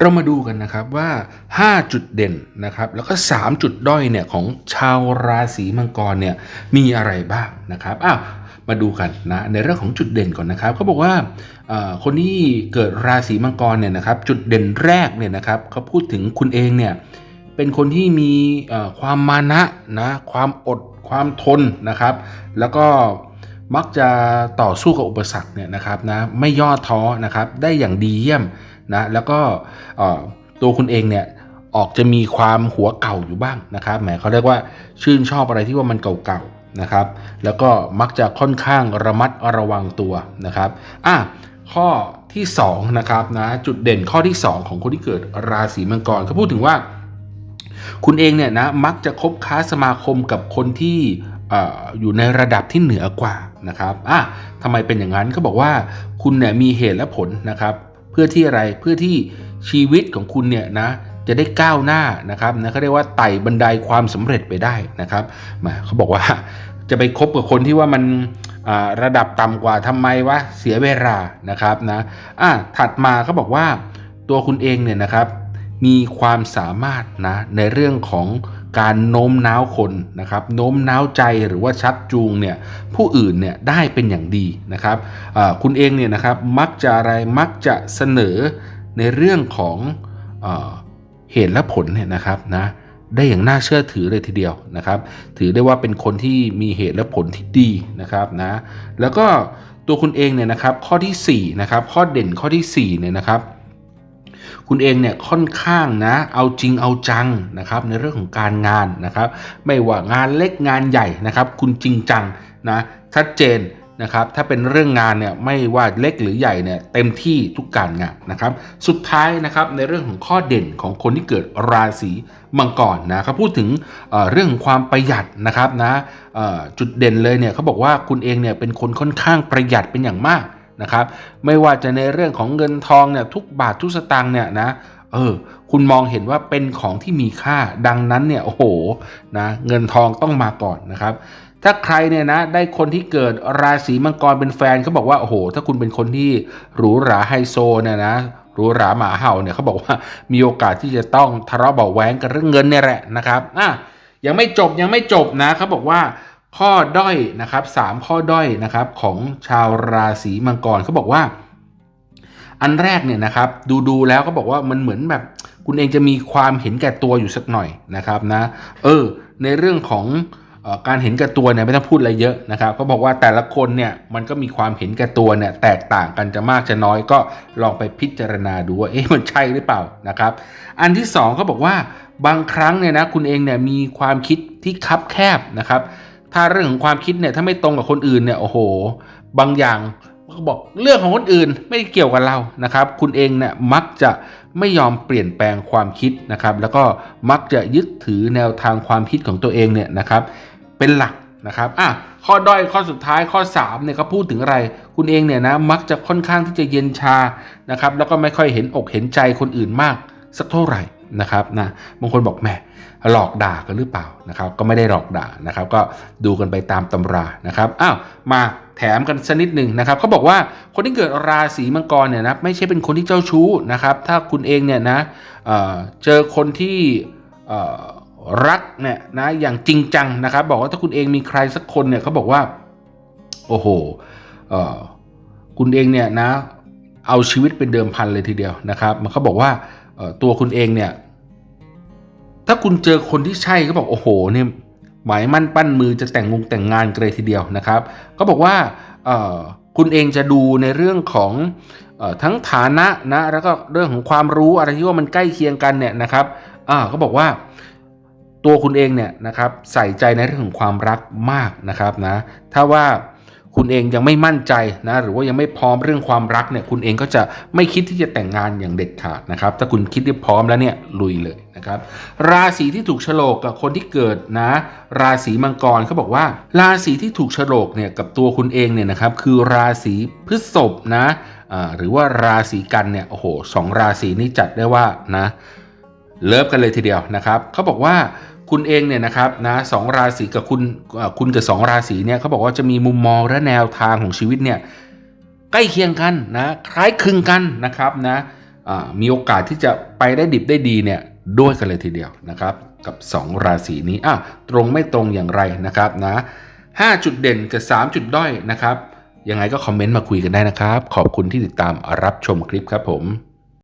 เรามาดูกันนะครับว่า 5 จุดเด่นนะครับแล้วก็ 3 จุดด้อยเนี่ยของชาวราศีมังกรเนี่ยมีอะไรบ้างนะครับอ้าวมาดูกันนะในเรื่องของจุดเด่นก่อนนะครับเขาบอกว่าคนที่เกิดราศีมังกรเนี่ยนะครับจุดเด่นแรกเนี่ยนะครับเขาพูดถึงคุณเองเนี่ยเป็นคนที่มีความมานะนะความอดความทนนะครับ แล้วก็มักจะต่อสู้กับอุปสรรคเนี่ยนะครับนะไม่ย่อท้อนะครับได้อย่างดีเยี่ยม นะแล้วก็ตัวคุณเองเนี่ยออกจะมีความหัวเก่าอยู่บ้างนะครับแหมเขาเรียกว่าชื่นชอบอะไรที่ว่ามันเก่าๆนะครับ แล้วก็มักจะค่อนข้างระมัดระวังตัวนะครับอะข้อที่2นะครับนะจุดเด่นข้อที่ 2 ของคนที่เกิดราศีมังกรเขาพูดถึงว่า คุณเองเนี่ยนะมักจะคบค้าสมาคมกับคนที่อยู่ในระดับที่เหนือกว่านะครับอะทำไมเป็นอย่างนั้นเขาบอกว่าคุณเนี่ยมีเหตุและผลนะครับ พื่อที่อะไรเพื่อที่ชีวิตของคุณเนี่ยนะจะได้ก้าวหน้านะครับนะเขาเรียกว่าไต่บันไดความสำเร็จไปได้นะครับมาเขาบอกว่าจะไปคบกับคนที่ว่ามันระดับต่ำกว่าทำไมวะเสียเวลานะครับนะอะถัดมาเขาบอกว่าตัวคุณเองเนี่ยนะครับ มีความสามารถนะในเรื่องของ การโน้มน้าวคนนะครับโน้มน้าวใจหรือว่าชักจูงเนี่ยผู้อื่นเนี่ยได้เป็นอย่างดีนะครับคุณเองเนี่ยนะครับมักจะอะไรมักจะเสนอในเรื่องของเอเหตุและผลเนี่ยนะครับนะได้อย่างน่าเชื่อถือเลยทีเดียวนะครับ ถือได้ว่าเป็นคนที่มีเหตุและผลที่ดีนะครับนะแล้วก็ตัวคุณเองเนี่ยนะครับข้อที่4นะครับข้อเด่นข้อที่4เนี่ยนะครับ คุณเองเนี่ยค่อนข้างนะเอาจริงเอาจังนะครับในเรื่องของการงานนะครับไม่ว่างานเล็กงานใหญ่นะครับ คุณจริงจังนะชัดเจนนะครับถ้าเป็นเรื่องงานเนี่ยไม่ว่าเล็กหรือใหญ่เนี่ยเต็มที่ทุกการงานนะครับสุดท้ายนะครับในเรื่องของข้อเด่นของคนที่เกิดราศีมังกรนะเขาพูดถึงเเรื่องของความประหยัดนะครับนะจุดเด่นเลยเนี่ยเขาบอกว่าคุณเองเนี่ยเป็นคนค่อนข้างประหยัดเป็นอย่างมาก นะครับ ไม่ว่าจะในเรื่องของเงินทองเนี่ยทุกบาททุกสตางค์เนี่ยนะเออคุณมองเห็นว่าเป็นของที่มีค่าดังนั้นเนี่ยโอ้โหนะเงินทองต้องมาก่อนนะครับ ถ้าใครเนี่ยนะได้คนที่เกิดราศีมังกรเป็นแฟนเขาบอกว่าโอ้โห ถ้าคุณเป็นคนที่หรูหราไฮโซเนี่ยนะหรูหราหมาเห่าเนี่ยเขาบอกว่ามีโอกาสที่จะต้องทะเลาะเบาะแว้งกันเรื่องเงินเนี่ยแหละนะครับอะยังไม่จบยังไม่จบนะเขาบอกว่า ข้อด้อยนะครับสามข้อด้อยนะครับของชาวราศีมังกรเขาบอกว่า อันแรกเนี่ยนะครับดูดูแล้วก็บอกว่ามันเหมือนแบบ คุณเองจะมีความเห็นแก่ตัวอยู่สักหน่อยนะครับนะเออในเรื่องของออการเห็นแก่ตัวเนี่ยไม่ต้องพูดอะไรเยอะนะครับเขาบอกว่าแต่ละคนเนี่ยมันก็มีความเห็นแก่ตัวเนี่ยแตกต่างกันจะมากจะน้อยก็ลองไปพิจารณาดูว่าเอ๊ะมันใช่หรือเปล่านะครับ อันที่สองเขาบอกว่าบางครั้งเนี่ยนะคุณเองเนี่ยมีความคิดที่คับแคบนะครับ ถ้าเรื่องของความคิดเนี่ยถ้าไม่ตรงกับคนอื่นเนี่ยโอ้โห บางอย่างเขาบอกเรื่องของคนอื่นไม่เกี่ยวกับเรานะครับ คุณเองเนี่ยมักจะไม่ยอมเปลี่ยนแปลงความคิดนะครับ แล้วก็มักจะยึดถือแนวทางความคิดของตัวเองเนี่ยนะครับ เป็นหลักนะครับอะข้อด้อยข้อสุดท้ายข้อ3เนี่ยเขาพูดถึงอะไร คุณเองเนี่ยนะมักจะค่อนข้างที่จะเย็นชานะครับ แล้วก็ไม่ค่อยเห็นอกเห็นใจคนอื่นมากสักเท่าไหร่ นะครับนะบางคนบอกแหมหลอกด่ากันหรือเปล่านะครับ ก็ไม่ได้หลอกด่านะครับ ก็ดูกันไปตามตำรานะครับอ้าวมาแถมกันสักนิดหนึ่งนะครับเขาบอกว่าคนที่เกิดราศีมังกรเนี่ยนะไม่ใช่เป็นคนที่เจ้าชู้นะครับ ถ้าคุณเองเนี่ยนะเเจอคนที่รักเนี่ยนะอย่างจริงจังนะครับ บอกว่าถ้าคุณเองมีใครสักคนเนี่ยเขาบอกว่า โอ้โหคุณเองเนี่ยนะเอาชีวิตเป็นเดิมพันเลยทีเดียวนะครับ มันเขาบอกว่า ตัวคุณเองเนี่ย ถ้าคุณเจอคนที่ใช่ก็บอกโอ้โหเนี่ยหมายมั่นปั้นมือจะแต่งงงแต่งงานกันเลยทีเดียวนะครับก็บอกว่าคุณเองจะดูในเรื่องของอทั้งฐานะนะแล้วก็เรื่องของความรู้อะไรที่ว่ามันใกล้เคียงกันเนี่ยนะครับก็บอกว่าตัวคุณเองเนี่ยนะครับใส่ใจในเรื่องของความรักมากนะครับนะถ้าว่า คุณเองยังไม่มั่นใจนะหรือว่ายังไม่พร้อมเรื่องความรักเนี่ยคุณเองก็จะไม่คิดที่จะแต่งงานอย่างเด็ดขาดนะครับ ถ้าคุณคิดที่พร้อมแล้วเนี่ยลุยเลยนะครับ ราศีที่ถูกโฉลกกับคนที่เกิดนะ ราศีมังกรเขาบอกว่า ราศีที่ถูกโฉลกเนี่ยกับตัวคุณเองเนี่ยนะครับคือราศีพฤษภนะหรือว่าราศีกันเนี่ยโอ้โหสองราศีนี้จัดได้ว่านะเลิฟกันเลยทีเดียวนะครับเขาบอกว่า คุณเองเนี่ยนะครับนะสองราศีกับคุณคุณกับสองราศีเนี่ยเขาบอกว่าจะมีมุมมองและแนวทางของชีวิตเนี่ยใกล้เคียงกันนะคล้ายคลึงกันนะครับนะมีโอกาสที่จะไปได้ดิบได้ดีเนี่ยด้วยกันเลยทีเดียวนะครับ กับ 2 ราศีนี้อะตรงไม่ตรงอย่างไรนะครับนะ5จุดเด่นกับ 3 จุดด้อยนะครับ ยังไงก็คอมเมนต์มาคุยกันได้นะครับ ขอบคุณที่ติดตามรับชมคลิปครับผม